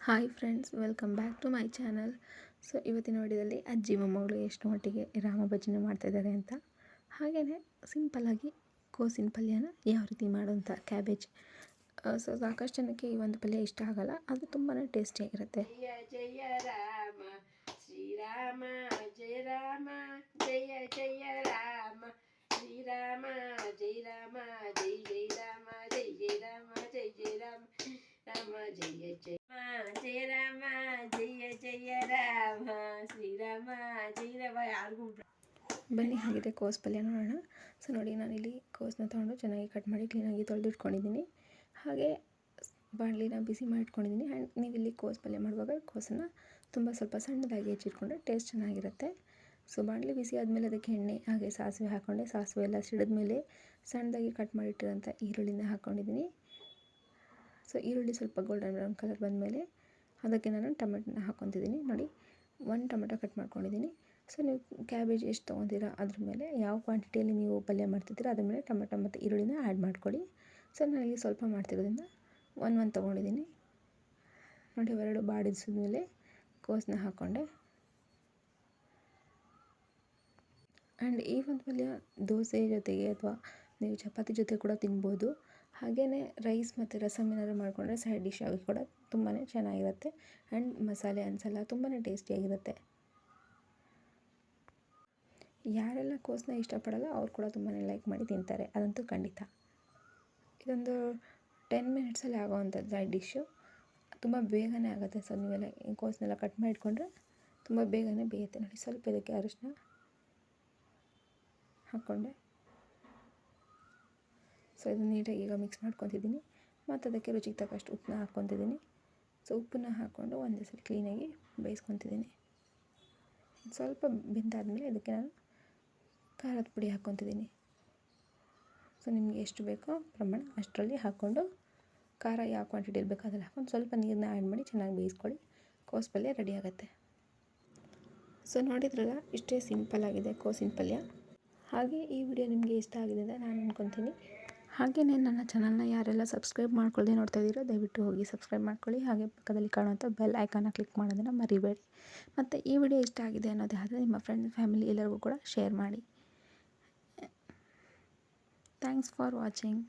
Hi friends, welcome back to my channel. So, ಇವತ್ತಿನ ವಿಡಿಯೋದಲ್ಲಿ ಅಜ್ಜಿ ಮೊಮ್ಮಗಳು ಎಷ್ಟು ಮಟ್ಟಿಗೆ ರಾಮ ಭಜನೆ ಮಾಡ್ತಾಯಿದ್ದಾರೆ ಅಂತ. ಹಾಗೆಯೇ ಸಿಂಪಲ್ಲಾಗಿ ಕೋಸಿನ ಪಲ್ಯನ ಯಾವ ರೀತಿ ಮಾಡುವಂಥ ಕ್ಯಾಬೇಜ್ ಸೊ ಸಾಕಷ್ಟು ಜನಕ್ಕೆ ಈ ಒಂದು ಪಲ್ಯ ಇಷ್ಟ ಆಗೋಲ್ಲ. ಅದು ತುಂಬಾ ಟೇಸ್ಟಿಯಾಗಿರುತ್ತೆ ಜಯ ಜಯ ರಾಮ, ಶ್ರೀರಾಮ, ಜಯ ರಾಮ ಜಯ ಜಯ ರಾಮ ಶ್ರೀರಾಮ ಜಯ ರಾಮ ಜೈ ಜಯ ರಾಮ ಜೈ ಜಯ ರಾಮ ಜೈ ಜಯ ರಾಮ ರಾಮ ಜಯ ಜಯ ಜಯ ರಾಮ ಜಯ ಜಯ ರಾಮ ಶ್ರೀರಾಮ ಜಯ ರಾಮ ಯಾರಿಗೂ ಬನ್ನಿ, ಹಾಗಿದ್ರೆ ಕೋಸ್ ಪಲ್ಯ ನೋಡೋಣ. ಸೊ ನೋಡಿ, ನಾನು ಇಲ್ಲಿ ಕೋಸನ್ನ ತೊಗೊಂಡು ಚೆನ್ನಾಗಿ ಕಟ್ ಮಾಡಿ ಕ್ಲೀನಾಗಿ ತೊಳೆದಿಟ್ಕೊಂಡಿದ್ದೀನಿ. ಹಾಗೆ ಬಾಣಲಿನ ಬಿಸಿ ಮಾಡಿ ಇಟ್ಕೊಂಡಿದ್ದೀನಿ. ಆ್ಯಂಡ್ ನೀವು ಇಲ್ಲಿ ಕೋಸ್ ಪಲ್ಯ ಮಾಡುವಾಗ ಕೋಸನ್ನು ತುಂಬ ಸ್ವಲ್ಪ ಸಣ್ಣದಾಗಿ ಹೆಚ್ಚಿಟ್ಕೊಂಡ್ರೆ ಟೇಸ್ಟ್ ಚೆನ್ನಾಗಿರುತ್ತೆ. ಸೊ ಬಾಣಲಿ ಬಿಸಿ ಆದಮೇಲೆ ಅದಕ್ಕೆ ಎಣ್ಣೆ, ಹಾಗೆ ಸಾಸಿವೆ ಹಾಕ್ಕೊಂಡೆ ಸಾಸಿವೆ ಎಲ್ಲ ಸಿಡಿದ ಮೇಲೆ ಸಣ್ಣದಾಗಿ ಕಟ್ ಮಾಡಿಟ್ಟಿರೋಂಥ ಈರುಳ್ಳಿನ ಹಾಕ್ಕೊಂಡಿದ್ದೀನಿ ಸೊ ಈರುಳ್ಳಿ ಸ್ವಲ್ಪ ಗೋಲ್ಡನ್ ಬ್ರೌನ್ ಕಲರ್ ಬಂದಮೇಲೆ ಅದಕ್ಕೆ ನಾನು ಟೊಮೆಟೊನ ಹಾಕ್ಕೊತಿದ್ದೀನಿ ನೋಡಿ ಒಂದು ಟೊಮೆಟೊ ಕಟ್ ಮಾಡ್ಕೊಂಡಿದ್ದೀನಿ. ಸೊ, ನೀವು ಕ್ಯಾಬೇಜ್ ಎಷ್ಟು ತಗೊಂಡಿರ ಅದ್ರ ಮೇಲೆ, ಯಾವ ಕ್ವಾಂಟಿಟಿಯಲ್ಲಿ ನೀವು ಪಲ್ಯ ಮಾಡ್ತಿದ್ದೀರಾ ಅದ್ರ ಮೇಲೆ ಟೊಮೆಟೊ ಮತ್ತು ಈರುಳ್ಳಿನ ಆ್ಯಡ್ ಮಾಡ್ಕೊಳ್ಳಿ. ಸೊ ನನಗೆ ಸ್ವಲ್ಪ ಮಾಡ್ತಿರೋದ್ರಿಂದ ಒನ್ ಒನ್ ತೊಗೊಂಡಿದ್ದೀನಿ. ನೋಡಿ, ಎರಡು ಬಾಡಿಸಿದ ಮೇಲೆ ಕೋಸನ್ನ ಹಾಕ್ಕೊಂಡೆ. ಆ್ಯಂಡ್ ಈ ಒಂದು ಪಲ್ಯ ದೋಸೆ ಜೊತೆಗೆ ಅಥವಾ ನೀವು ಚಪಾತಿ ಜೊತೆ ಕೂಡ ತಿನ್ಬೋದು. ಹಾಗೆಯೇ ರೈಸ್ ಮತ್ತು ರಸಮ್ ಏನಾದ್ರು ಮಾಡಿಕೊಂಡ್ರೆ ಸೈಡ್ ಡಿಶ್ ಆಗಿ ಕೂಡ ತುಂಬಾ ಚೆನ್ನಾಗಿರುತ್ತೆ. ಆ್ಯಂಡ್ ಮಸಾಲೆ ಅನಿಸಲ್ಲ ತುಂಬಾ ಟೇಸ್ಟಿಯಾಗಿರುತ್ತೆ. ಯಾರೆಲ್ಲ ಕೋಸನ್ನ ಇಷ್ಟಪಡಲ್ಲ, ಅವ್ರು ಕೂಡ ತುಂಬಾ ಲೈಕ್ ಮಾಡಿ ತಿಂತಾರೆ. ಅದಂತೂ ಖಂಡಿತ. ಇದೊಂದು ಟೆನ್ ಮಿನಿಟ್ಸಲ್ಲಿ ಆಗೋವಂಥದ್ದು ಸೈಡ್ ಡಿಶ್ಶು ತುಂಬ ಬೇಗನೆ ಆಗುತ್ತೆ ಸೊ ನೀವೆಲ್ಲ ಕೋಸನ್ನೆಲ್ಲ ಕಟ್ ಮಾಡಿ ಇಟ್ಕೊಂಡ್ರೆ ತುಂಬ ಬೇಗನೆ ಬೇಯುತ್ತೆ. ನೋಡಿ, ಸ್ವಲ್ಪ ಇದಕ್ಕೆ ಅರಿಶಿನ ಹಾಕ್ಕೊಂಡೆ. ಸೊ ಇದು ನೀಟಾಗಿ ಈಗ ಮಿಕ್ಸ್ ಮಾಡ್ಕೊತಿದ್ದೀನಿ. ಮತ್ತು ಅದಕ್ಕೆ ರುಚಿಗೆ ತಕ್ಕಷ್ಟು ಉಪ್ಪನ್ನ ಹಾಕ್ಕೊತಿದ್ದೀನಿ. ಸೊ ಉಪ್ಪನ್ನ ಹಾಕ್ಕೊಂಡು ಒಂದೇ ಸಲ ಕ್ಲೀನಾಗಿ ಬೇಯಿಸ್ಕೊತಿದ್ದೀನಿ. ಸ್ವಲ್ಪ ಬೆಂದಾದಮೇಲೆ ಇದಕ್ಕೆ ನಾನು ಖಾರದ ಪುಡಿ ಹಾಕ್ಕೊತಿದ್ದೀನಿ. ಸೊ ನಿಮಗೆ ಎಷ್ಟು ಬೇಕೋ ಪ್ರಮಾಣ ಅಷ್ಟರಲ್ಲಿ ಹಾಕ್ಕೊಂಡು ಖಾರ ಯಾವ ಕ್ವಾಂಟಿಟಿ ಬೇಕು ಅದರಲ್ಲಿ ಹಾಕ್ಕೊಂಡು ಸ್ವಲ್ಪ ನೀರನ್ನ ಆ್ಯಡ್ ಮಾಡಿ ಚೆನ್ನಾಗಿ ಬೇಯಿಸ್ಕೊಳ್ಳಿ. ಕೋಸ್ ಪಲ್ಯ ರೆಡಿ ಆಗುತ್ತೆ. ಸೊ ನೋಡಿದ್ರಲ್ಲ ಇಷ್ಟೇ ಸಿಂಪಲ್ ಆಗಿದೆ ಕೋಸಿನ ಪಲ್ಯ. ಹಾಗೆ ಈ ವಿಡಿಯೋ ನಿಮಗೆ ಇಷ್ಟ ಆಗಿದೆ ಅಂತ ನಾನು ಅಂದ್ಕೊತೀನಿ ಹಾಗೆಯೇ ನನ್ನ ಚಾನಲ್ನ ಯಾರೆಲ್ಲ ಸಬ್ಸ್ಕ್ರೈಬ್ ಮಾಡ್ಕೊಳ್ಳದೆ ನೋಡ್ತಾ ಇದ್ದೀರೋ, ದಯವಿಟ್ಟು ಹೋಗಿ ಸಬ್ಸ್ಕ್ರೈಬ್ ಮಾಡ್ಕೊಳ್ಳಿ. ಹಾಗೆ ಪಕ್ಕದಲ್ಲಿ ಕಾಣುವಂಥ ಬೆಲ್ ಐಕಾನ ಕ್ಲಿಕ್ ಮಾಡೋದನ್ನು ಮರಿಬೇಡಿ. ಮತ್ತು ಈ ವಿಡಿಯೋ ಇಷ್ಟ ಆಗಿದೆ ಅನ್ನೋದೇ ಆದರೆ ನಿಮ್ಮ ಫ್ರೆಂಡ್ ಫ್ಯಾಮಿಲಿ ಎಲ್ಲರಿಗೂ ಕೂಡ ಶೇರ್ ಮಾಡಿ. Thanks for watching.